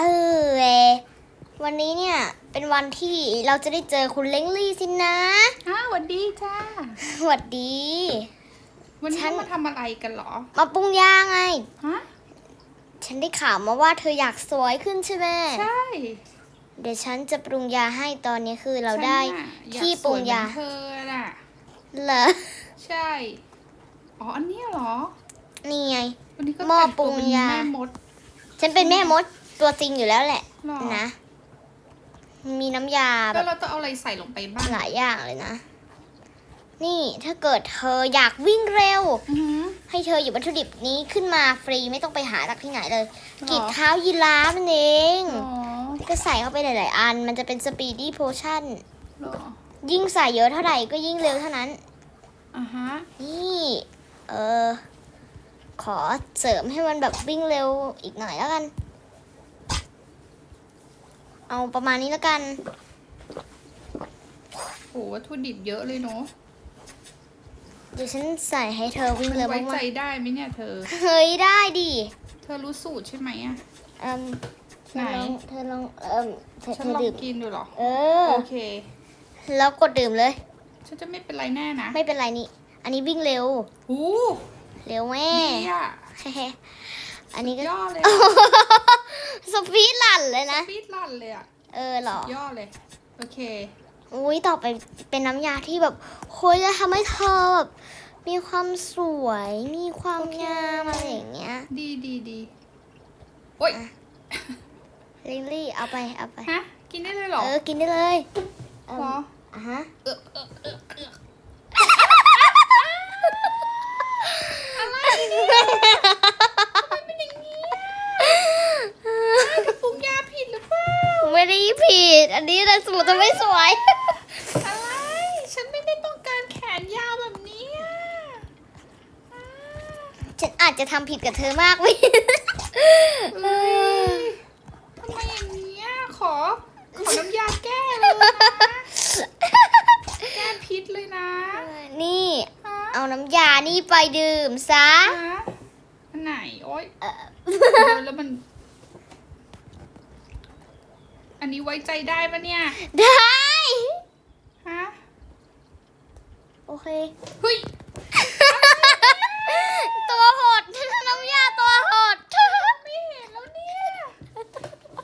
ฮัลโหลวันนี้เนี่ยเป็นวันที่เราจะได้เจอคุณเล้งลี่สินะอ้าวสวัสดีจ้าสวัสดี วันนี้ฉัน มาทำอะไรกันเหรอ มาปรุงยาไง ฮะ ฉันได้ข่าวมาว่าเธออยากสวยขึ้นใช่ไหมใช่เดี๋ยวฉันจะปรุงยาให้ตอนนี้คือเราฉันได้น่ะอยากที่ปรุงยาสวเหมือนเธอน่ะ เหรอใช่ อ๋อ อันเนี้ยเหรอ นี่ไง วันนี้ก็หม้อแต่งปรุตัวงเป็นยาแม่มด ฉันเป็นแม่มด ตัวจริงอยู่แล้วแหละเหรอนะ มีน้ำยาแบแล้วบเราจะเอาอะไรใส่ลงไปบ้างหลายอย่างเลยนะ นี่ถ้าเกิดเธออยากวิ่งเร็ว อือหือ ให้เธออยู่วัตถุดิบนี้ขึ้นมาฟรีไม่ต้องไปหาจากที่ไหนเลยหรอกีบเท้ายีราฟนั่นเองอ๋อก็ใส่เข้าไปหลาย ๆ อัน มันจะเป็นสปีดี้โพชั่นเหรอยิ่งใส่เยอะเท่าไหร่ก็ยิ่งเร็วเท่านั้น อ่าฮะ นี่ เออ ขอเสริมให้มันแบบวิ่งเร็วอีกหน่อยแล้วกัน เอาประมาณนี้แล้วกัน โหวัตถุดิบเยอะเลยเนาะเดี๋ยวฉันใส่ให้เธอวิ่งมันเร็วไว้มาใจกได้ไหมเนี่ยเธอ ๆเฮ้ยได้ดิเธอรู้สูตรใช่ไหมอะ เอืมเธอไหน ลองเธอลองเอ่มเธอฉัเธนอลองดื่มกินดูเหรอ เออ โอเค แล้วกดดื่มเลย ฉันจะไม่เป็นไรแน่นะไม่เป็นไรนี่ อันนี้วิ่งเร็ว หูเร็วแม่ ดีอะ อันนี้ก็ยอดเลยสปีดลันเลยนะ ปีดลั่นเลยอะเออเหรอยอดเลย โอเค อุ้ยต่อไปเป็นน้ำยาที่แบบโคยจะทำให้เธอแบบมีความสวย มีความโอเคงามอะไรอย่างเงี้ยดีดีดีโอ้ยลิลลี่เอาไปเอาไป ฮะ กินได้เลยเหรอเออกินได้เลยเออเหรออะฮะ เออเออเออเอออะไรเนี่ยทำไมเป็นอย่างนี้อะปรุงยาผิดหรือ เปล่าไม่ได้ผิด อันนี้แต่สูตรจะไม่สวย อะไร ฉันไม่ได้ต้องการแขนยาวแบบนี้อะอ่าฉันอาจจะทำผิดกับเธอมากวิเฮ้ยทำไมอย่างนี้อะขอ ขอน้ำยาแก้เลยนะ แก้พิษเลยนะนี่ ฮะเอาน้ำยานี่ไปดื่มซะ ฮะอันไหน โอ๊ยเออเดินแล้วมัน อันนี้ไว้ใจได้ปะเนี่ย ได้ ฮะ โอเค เฮ้ย ตัวหดน้ำยาตัวหดไม่เห็นแล้วเนี่ย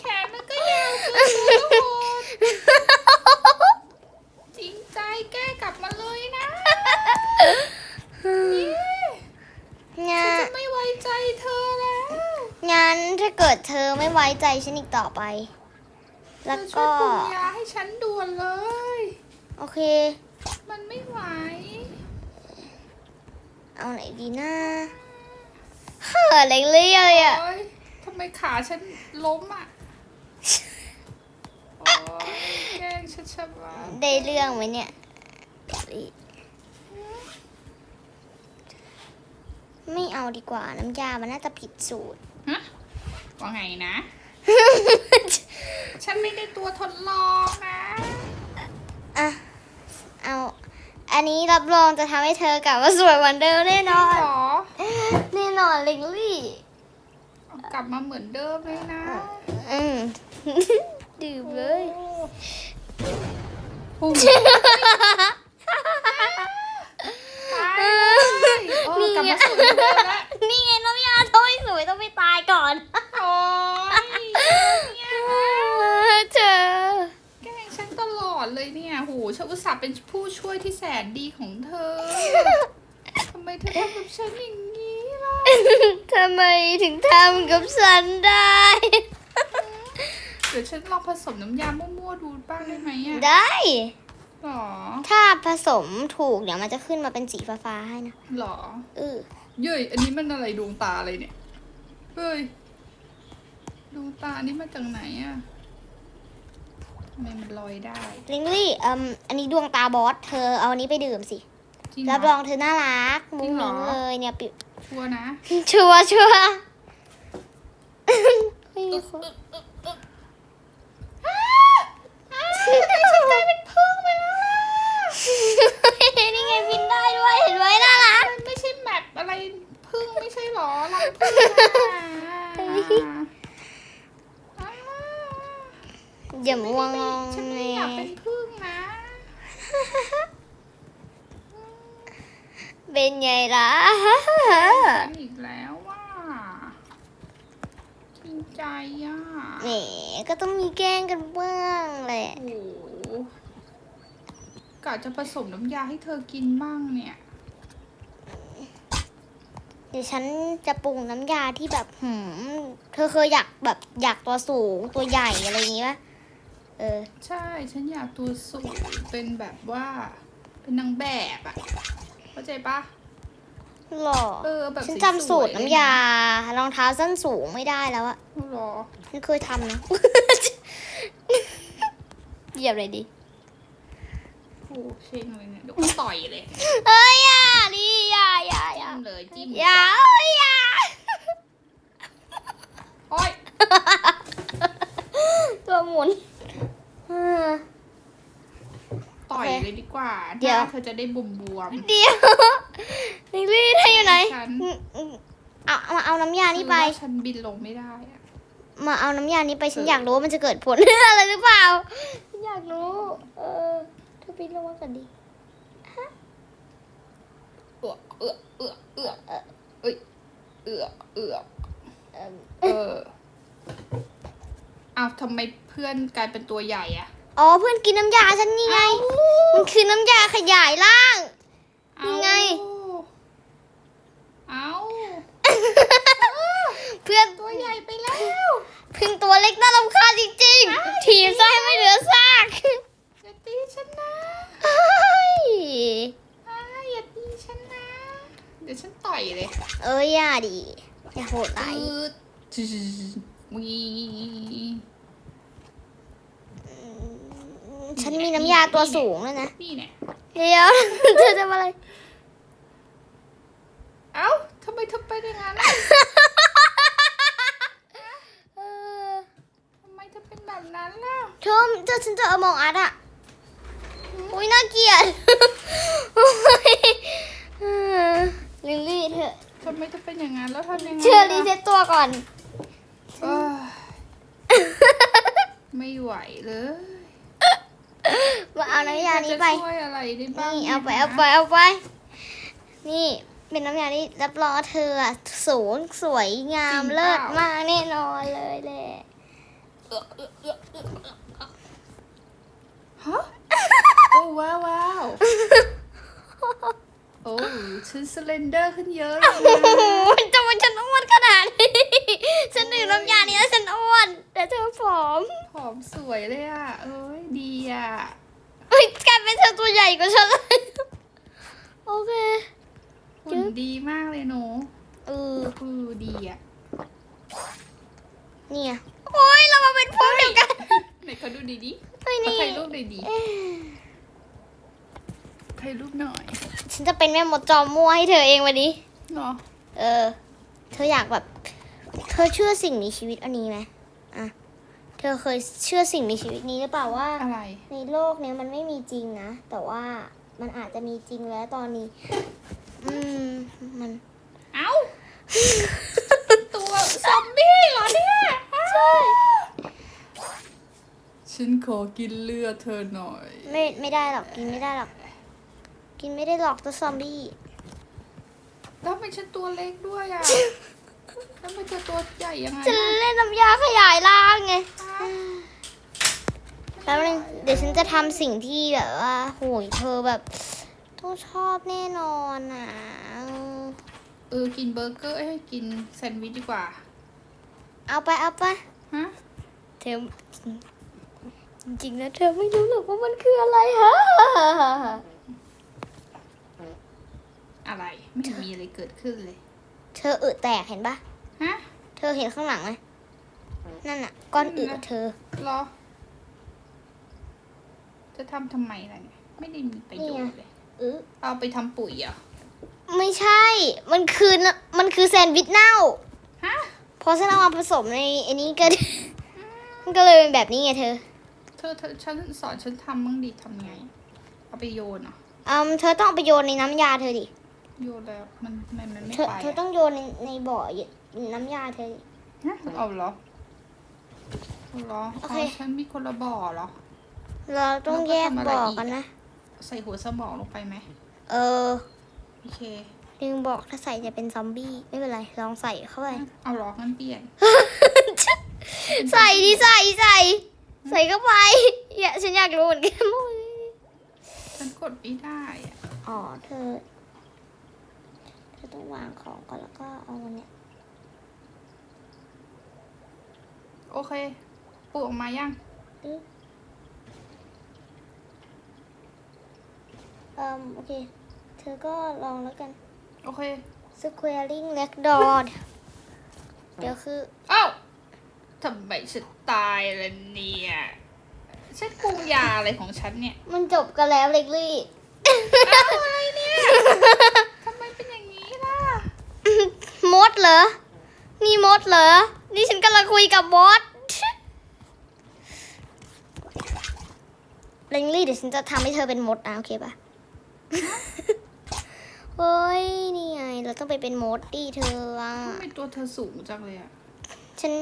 แขนมันก็ยาวเกินตัวโหดจริงใจแก้กลับมาเลยนะนี่งาฉันนจะไม่ไว้ใจเธอแล้ว งั้นถ้าเกิดเธอไม่ไว้ใจฉันอีกต่อไปเธ แล้วอช่วก็ยปรุงยาให้ฉันด่วนเลย โอเค มันไม่ไหว เอาไหนดีนะเฮ้อเล็กเลยเลยอะ โอ๊ยทำไมขาฉันล้มอะ โอ๊ยแกล้งฉันชะมัดได้เรื่องไหมเนี่ย ไม่เอาดีกว่าน้ำยา มันน่าจะผิดสูตร ฮะว่าไงนะ ฉันไม่ได้ตัวทดลองนะอะเอา อันนี้รับรองจะทำให้เธอกลับมาสวยเหมือนเดิมแน่นอน หรอ แน่นอนลิงลี่เอากลับมาเหมือนเดิมเลยนะอืม ดื่มเลยโอ้โหตายเลยเออกลับมาสวยเหมือนเดิมแล้วนี่ไงน้ำยาต้องให้สวยต้องไม่ตายก่อน โอ๊ยเนี่ยนะ เธอ แกล้งฉันตลอด เลยเนี่ยโหฉันอุตส่าห์เป็นผู้ช่วยที่แสนดีของเธอทำไมเธอทำกับฉันอย่างนี้ล่ะทำไมถึงทำกับฉันได้ เดี๋ยวฉันลองผสมน้ำยามั่วๆดูบ้างได้ไหมอะได้หรอ ถ้าผสมถูกเดี๋ยวมันจะขึ้นมาเป็นสีฟ้าๆให้นะหรอเออเย้ยอันนี้มันอะไรดวงตาอะไรเนี่ยเฮ้ยดวงตานี่มาจากไหนอะ ทำไมมันลอยได้ ลิงลี่เอ่มอันนี้ดวงตาบอส เธอเอาอันนี้ไปดื่มสิ จริงเหรรับรอ องเธอน่ารัก มุ้งจริงเหรมิ้อ งเลยเนี่ยปิชัวร์นะ ชัวร์ชัวร์ไม่มีคนฉันกลายเป็นพึ่งไปแล้วล่ะนี่ไงบินได้ด้วยเห็นไหมน่ารักมันไม่ใช่แมปอะไรพึ่งไม่ใช่หรอรังพึ่งอะอ่า อย่ามัวงงฉันไม่แงอยากเป็นพึ่งนะ เป็นไงล่ะฉันอีกแล้วว่าจริงใจอะแหมก็ต้องมีแกล้งกันบ้างแหละโอ้โหกะจะผสมน้ำยาให้เธอกินบ้างเนี่ย เดี๋ยวฉันจะปรุงน้ำยาที่แบบหืมเธอเคยอยากแบบอยากตัวสูงตัวใหญ่อะไรอย่างงี้ปะ เออ ใช่ ฉันอยากตัวสูงเป็นแบบว่า เป็นนางแบบอะเข้าใจปะหรอเออแบบฉันสวยๆจำสูตรน้ำยารองเท้าส้นสูงไม่ได้แล้วอะหรอฉันเคยทำนะเหยียบเลยดิโอ้เช่งเลยเนี่ยเดี๋ยวก็ต่อยเลย เอ้ยอย่าดิอย่าอย่าอย่าจิ้มเลยจิ้มอย่าเอ้ยอย่าโอ้ยตัวหมุนเออ ต่อยโอเคเลยดีกว่าเดี๋ยวหน้าเธอจะได้บวมบวมเดี๋ยวนิลลี่เธออยู่ไหนฉันอืมอืมเอาเอามาเอาน้ำยาๆนี่ไปคือว่าฉันบินลงไม่ได้อะมาเอาน้ำยานี้ไปฉันเออออยากรู้ว่ามันจะเกิดผลอะไรหรือเปล่าฉันอยากรู้ เออเธอไปลงมากันดิเอือเอือเอือเอือเอ้ยเอือเอือเอิ่มเอ ออ้าวทำไมเพื่อนกลายเป็นตัวใหญ่อะอ๋อเพื่อนกินน้ำยาฉันนี่ไง มันคือน้ำยาขยายร่างนี่ไง เอาเพื่อนตัวใหญ่ไปแล้วเพึ่งตัวเล็กน่ารำคาญจริงๆถีบซะให้ไม่เหลือซากอย่าตีฉันนะเฮ้ยอ้ายอย่าตีฉันนะ เดี๋ยวฉันต่อยเลยเอ้ยอย่าดิอย่าโหดร้ายอืดจืด วีฉันมีน้ำยาตัวสูงแล้วยนะ นี่เนี่ยเดี๋ยวเธอทำอะไร เอ้าทำไมเธอเป็นอย่างนั้นอะเออทำไมเธอเป็นแบบนั้นล่ะเธอเธอฉันเจออมองอัดอะอุ้ยน่าเกลียดโอ๊ยเออลิลลี่เธอทำไมเธอเป็นอย่างนั้นแล้วทำยังไงเชื่อรีล่ะเซ็ตตัวก่อนเอ้ย ไม่ไหวเลยมาเอาน้ำยานี้ไปจะช่วยอะไรได้บ้างนี่เอาไปนี่ยเอาไปเอาไป นี่เป็นน้ำยาที่รับรองว่าเธออะสูงสวยงามเลิศมากแน่นอนเลยแหละเอื้อเอื้อเอื้อเอื้อเอื้อฮะโอ้ว้าวว้าวโอ้ฉันสเลนเดอร์ขึ้นเยอะเลยโอ้โหนะทำไมฉันอ้วนขนาดนี้ ฉันดื่มน้ำยานี้แล้วฉันอ้วน แต่เธอผอมผอมสวยเลยอะ เอ้ยดีอะเฮ้ยกลายเป็นเธอตัวใหญ่กว่าฉันเลยโอเคหุ่นดีมากเลยหนูเอออือดีอะเนี่ยโอ้ยเรามาเป็นพวกเดียวกันไหนเขาดูดีดิเฮ้ยเขานี่ถ่ายรูปหน่อยดีเอ๊ะถ่ายรูปหน่อย ฉันจะเป็นแม่มดจอมมั่วให้เธอเองวันนี้เนาะเออ เธออยากแบบเธอเชื่อสิ่งมีชีวิตอันนี้ไหมอะ เธอเคยเชื่อสิ่งมีชีวิตนี้หรือเปล่าว่า อะไร ในโลกเนี้ยมันไม่มีจริงนะ แต่ว่ามันอาจจะมีจริงแล้วตอนนี้ อืม มัน เอ้า ตัวซอมบี้เหรอเนี่ย ใช่ ฉันขอกินเลือดเธอหน่อย ไม่ไม่ได้หรอกกินไม่ได้หรอก กินไม่ได้หรอกตัวซอมบี้ แล้วทำไมฉันตัวเล็กด้วยอะแล้ว มันจะตัวใหญ่ยังไงจะอะเล่นน้ำยาขยายร่างไงฮะแป๊บนึงเดี๋ยวฉันจะทำสิ่งที่แบบว่าโหยเธอแบบ ต้องชอบแน่นอนอะเออกินเบอร์เกอร์ให้กินแซนด์วิชดีกว่า เอาไปเอาไปฮะเธอจริงๆแล้วเธอไม่รู้หรอกว่ามันคืออะไรฮะอะไร ไม่เห็นมีอะไรเกิดขึ้นเลย เธออึแตกเห็นปะ ฮะเธอเห็นข้างหลังไหมนั่นน่ะก้อนอึเธอรอ จะทำทำไมล่ะเนี่ยไม่ได้มีประโยชน์เลยอึเอาไปทำปุ๋ยเหรอะไม่ใช่ มันคือน่ะมันคือแซนด์วิชเน่าฮะพอฉันเอามาผสมในอันนี้ก็ มันก็เลยเป็นแบบนี้ไงเธอ เธอเธอฉันสอนฉันทำมั่งดิทำไง เอาไปโยนเหรออืมเธอต้องเอาไปโยนในน้ำยาเธอดิ โยนแล้วมันมันมันไม่เธอไป เธออะต้องโยนในในบ่อ น้ำยาเธอดิฮะเอาเหรอเอเหรอโออ๋เคอฉันมีคนละบ่อเหรอ เราต้องแยกแล้วก็ทำอะไรบอกอีก กันนะ ใส่หัวสมองลงไปไหมเออโอเคลืมบอกถ้าใส่จะเป็นซอมบี้ ไม่เป็นไร ลองใส่เข้าไปเอาเหรองั้นเปลี่ยนใส่ดิใส่ใส่ ใส่เข้าไปอย่าฉันอยากรู้เหมือนกันฉันกดไม่ได้อะอ๋อเธอ เธอต้องวางของก่อนแล้วก็เอามันเนี่ย โอเคปลูกออกมายังอึ๊บเอ่มโอเค เธอก็ลองแล้วกัน โอเค squaring leg door เดี๋ยวคือ เอ้าทำไมฉันตายล่ะเนี่ยฉันปรุงยาอะไรของฉันเนี่ย มันจบกันแล้วเล็กลี่ เอ้าอะไรเนี่ยทำไมเป็นอย่างนี้ล่ะ มดเหรอ นี่มดเหรอ นี่ฉันกำลังคุยกับมดเล็งลี่เดี๋ยวฉันจะทำให้เธอเป็นมดนะโอเคปะเฮ้ยนี่ไงเราต้องไปเป็นมดดิเธออะทำไมตัวเธอสูงจังเลยอะฉัน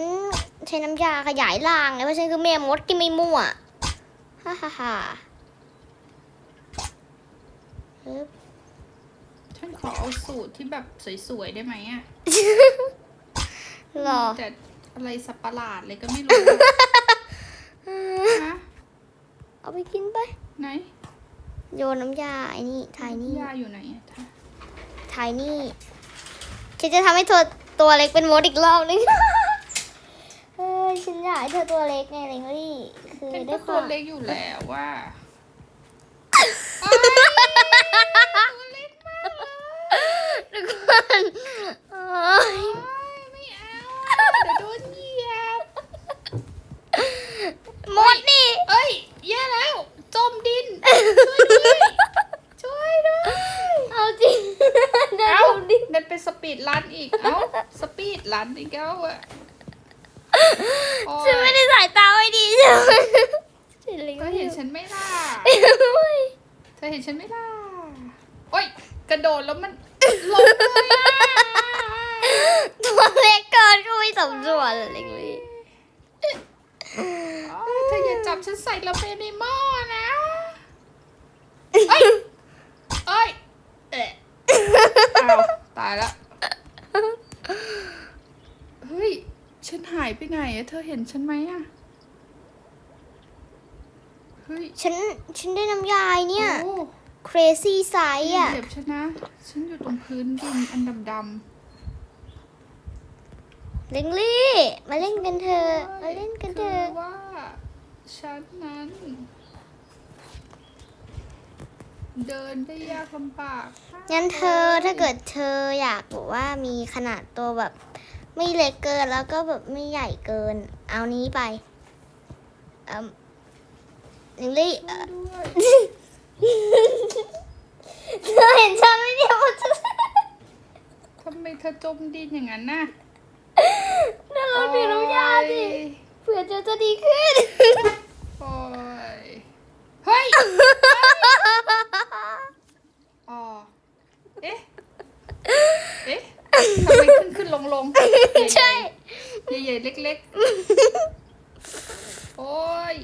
ใช้น้ำยาขยายร่างไงเพราะฉันคือแม่มดที่ไม่มั่วฮ่าฮ่าฮ่าฮึบฉันขอเอาสูตรที่แบบสวยๆได้ไหมอะ หรอ แต่อะไรสับประหลาดเลยก็ไม่รู้นะเอาไปกินไป ไหน โยนน้ำยาไอ้นี่ทายนี่ยาอยู่ไหนอะท่าทายนี่ฉันจะทำให้เธอตัวเล็กเป็นมดอีกรอบนึงเฮ้ยฉันอยากให้เธอตัวเล็กไงเลงลี่คือเป็นได้ก็คตัววามเล็กอยู่แล้วว่าตัวเล็กมากเลยทุกคนโอ๊ย โอ๊ยไม่เอาอะเดี๋ยวโดนเหยียบ มดนี่ เอ้ย แย่แล้ว จมดินช่วยด้วยช่วยด้วย เอาจริงเดินเอ้าดูดิเดินเป็นสปีดรันอีก เอ้าสปีดรันอีกแล้วอะโอ้ฉันไม่ยได้สายตาไว้ดีใช่ไหมฉันเลยก็เห็นฉันไม่ล่ะโอ๊ยเธอเห็นฉันไม่ล่ะโอ้ย กระโดดแล้วมันลงเลยอะตัวเล็กเกินก็ไม่สมส่วนเลยเลย โอ๊ยเธออย่า จับฉันใส่ลงไปในหม้อนะเอ้ยเอ้ยเอ๊ะอ้าวตายละเฮ้ย ฉันหายไปไหนอะเธอเห็นฉันไหมอะเฮ้ยฉันฉันได้น้ำยายเนี่ย โอ้ crazy ไซเหส์อะ ยียบฉันนะ ฉันอยู่ตรงพื้นดินอันดำเล็งลี่ มาเล่นกันเถๆอะมาเล่นกันเถคือะว่า ฉันนั้น เดินได้ยากลำบากมากงั้นเธอลยถ้าเกิดเธออยากบอกว่ามีขนาดตัวแบบ ไม่เล็กเกินแล้วก็แบบไม่ใหญ่เกิน เอานี้ไปเอ่มเล็งลี่เอ่อด้วยเธอเห็นฉันไหมเนี่ยว่าฉันทำไมเธอจมดินอย่างนั้นน่ะน่ารักดีน้ำยาดิ เผื่อเจะจะดีขึ้น โอ้ย เฮ้ย อ๋อ เอ๊ะ เอ๊ะทำไมขึ้นขึ้นลงลงใช่ใหญ่ๆเล็กๆ โอ้ย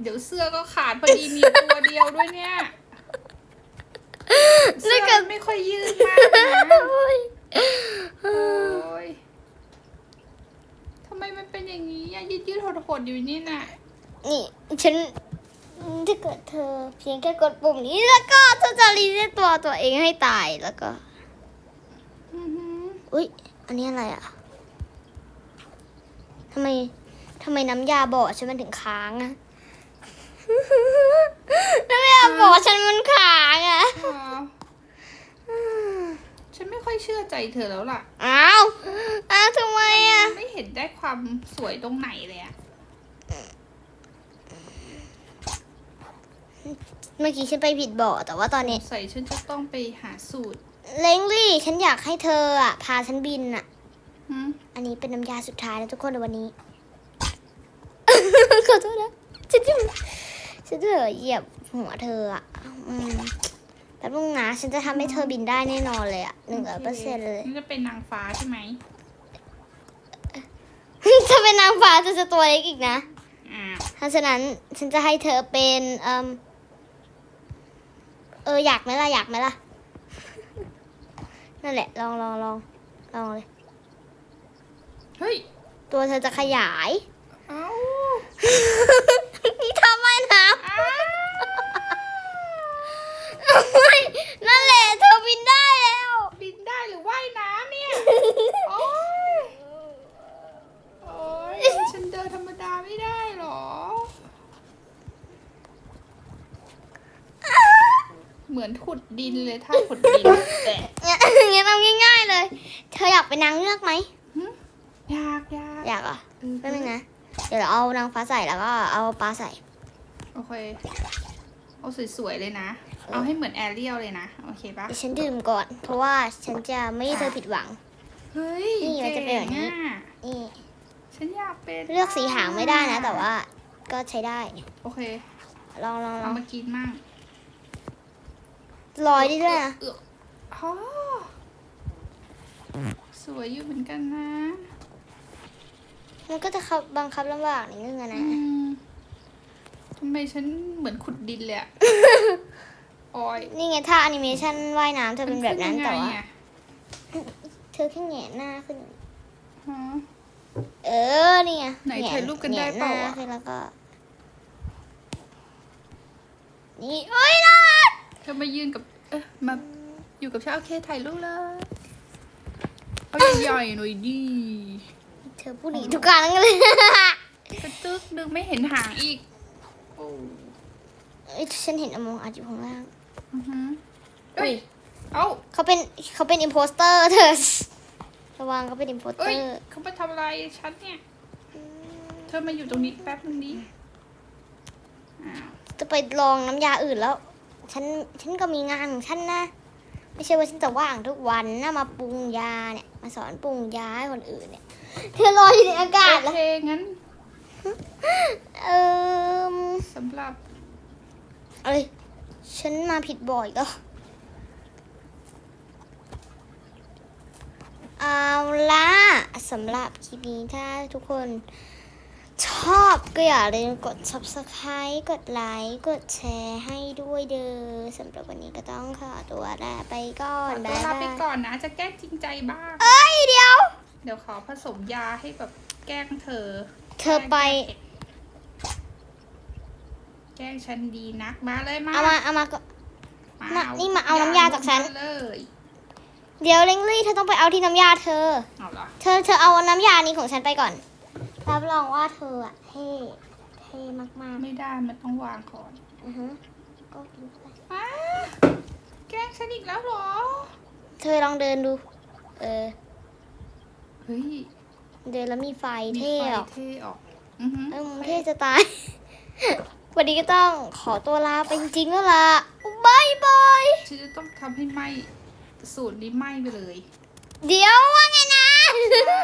เดี๋ยวเสื้อก็ขาดพอดีมีตัวเดียวด้วยเนี่ย เสื้อมันไม่ค่อยยืดมากนะ โอ๊ย โอ้ยทำไมมันเป็น อย่างนี้อะยืดยืดๆหดๆอยู่นี่น่ะนี่ฉันถ้าเกิดเธอเพียงแค่กดปุ่มนี้แล้วก็เธอจะรีเซ็ตตัวตัวเองให้ตายแล้วก็อือหืออุ๊ยอันนี้อะไรอะทำไมทำไมน้ำยาบ่อฉันมันถึงค้างอะน้ำยาบ่อฉันมันค้างอะอ๋อฉันไม่ค่อยเชื่อใจเธอแล้วล่ะอ้าวอ้าวทำไมอะไม่เห็นได้ความสวยตรงไหนเลยอะเมื่อกี้ฉันไปผิดบ่อแต่ว่าตอนนี้ ใส่ฉันจะต้องไปหาสูตรเล้งลี่ ฉันอยากให้เธออะพาฉันบินอะหืมอันนี้เป็นน้ำยาสุดท้ายนะทุกคนในวันนี้ ขอโทษนะฉันจะฉันจะเหยียบหัวเธออะอืม แป๊บนึงนะฉันจะทำให้เธอบินได้แน่นอนเลยอะหนึ่งร้อยเปอร์เซ็นต์เลยนี่จะเป็นนางฟ้าใช่ไหมถ้าเป็นนางฟ้าจะจะตัวเล็กอีกนะเพราะฉะนั้นฉันจะให้เธอเป็นเอมเอออยากไหมล่ะอยากไหมล่ะ นั่นแหละ ลองลองลองลองเลย เฮ้ย ตัวเธอจะขยาย เอ้า นี่ทำไมนะ อ้า นั่นแหละเธอบินได้แล้ว บินได้หรือว่ายน้ำเนี่ย โอ้ยโอ้ยฉันเดินธรรมดาไม่ได้หรอ เหมือนขุดดินเลยถ้าขุดดินแต่เนี่ยงั้นเอาง่าย ๆเลย เธออยากเป็นนางเงือกไหมหึยากยากอยากเหรอะไม่เป็นไงนะ เดี๋ยวเราเอานางฟ้าใส่แล้วก็เอาปลาใส่ โอเค เอาสวยๆเลยนะ เอาให้เหมือนแอเรียลเลยนะ โอเคปะเดี๋ยวฉันดื่มก่อน เพราะว่าฉันจะไม่ให้เธอผิดหวัง เฮ้ยนี่มันจะเป็นแบบนี้ก่งอะนี่ ฉันอยากเป็น เลือกสีหางไม่ได้นะ แต่ว่าก็ใช้ได้ โอเค ลองลองลเอาองมากินมั่งลอยได้ด้วยนะเอออ๋อสวยอยู่เหมือนกันนะมันก็จะขับบังคับลำบากนิดนึงอะนะอืมทำไมฉันเหมือนขุดดินเลยอะ ออยนี่ไงถ้าแอนิเมชันว่ายน้ำเธอเป็นแบบนั้นมัแต่ขึ้ว่ายังไงอะเธอแค่แหงนหน้าขึ้นฮะเออ นี่ไงไหนแงถ่ายรูปกันได้แงเปล่าหน้อะขึ้นแล้วก็ นี่เอ้ยน่ารักเธอมายืนกับ เอ๊ะมาอยู่กับฉันโอเคถ่ายรูปเลยเอาใหญ่ๆหน่อยดิเธอพูดดีทุกการทั้งนั้นเลยกระตึกดึงไม่เห็นหางอีก โอ้เอ้ยฉันเห็นอมองอาจอยู่ข้างล่าง อือฮึเฮ้เฮ้ยยเอ้าเขาเป็นเขาเป็นอิมโพสเตอร์เธอระวังเขาเป็นอิมโพสเตเอ้อยร์เขามาทำอะไรฉันเนี่ย เธอมาอยู่ตรงนี้แป๊บนึงดิอ้าวจะไปลองน้ำยาอื่นแล้ว ฉันฉันก็มีงานของฉันนะ ไม่ใช่ว่าฉันจะว่างทุกวันนะมาปรุงยาเนี่ย มาสอนปรุงยาให้คนอื่นเนี่ย เธอลอยอยู่ในอากาศโอแล้วเคงั้นเออสำหรับ เอ้ย ฉันมาผิดบ่อยก็เอาละสำหรับคลิปนี้ถ้าทุกคนชอบก็อย่าลืมกด subscribe กดไลค์ กดแชร์ให้ด้วยเด้อสำหรับวันนี้ก็ต้องขอตัวลาไปก่อขนอตัวบ๊ายลาบาไปยก่อนนะ จะแกล้งจริงใจบ้าง เอ้ยเดี๋ยว เดี๋ยวขอผสมยาให้แบบแกล้งเธอ เธอไปแก ล้งฉันดีนักมาเลยมาเอามาเอามาก็มาน่ะนี่มาเอาน้ำยาจากฉัน เลย เดี๋ยวเล็งลี่เธอต้องไปเอาที่น้ำยาเธอ เอาเหรอ เธอเธอเอาน้ำยานี้ของฉันไปก่อน รับรองว่าเธออะเท่เท่มากไม่ได้มันต้องวางก่อนๆอือฮึก็กินไปอ้าแกล้งฉันอีกแล้วเหรอ เธอลองเดินดู เออ เฮ้ยเดินแล้วมีไฟมีเท่ไฟออกเท่ออก อือฮึเออมึงเท่จะตาย วันนี้ก็ต้องขอตัวลาไปจริงๆแล้วล่ะบายบายฉันจะต้องทำให้ไหมสูตรนี้ไหมไปเลย เดี๋ยวว่าไงนะใช่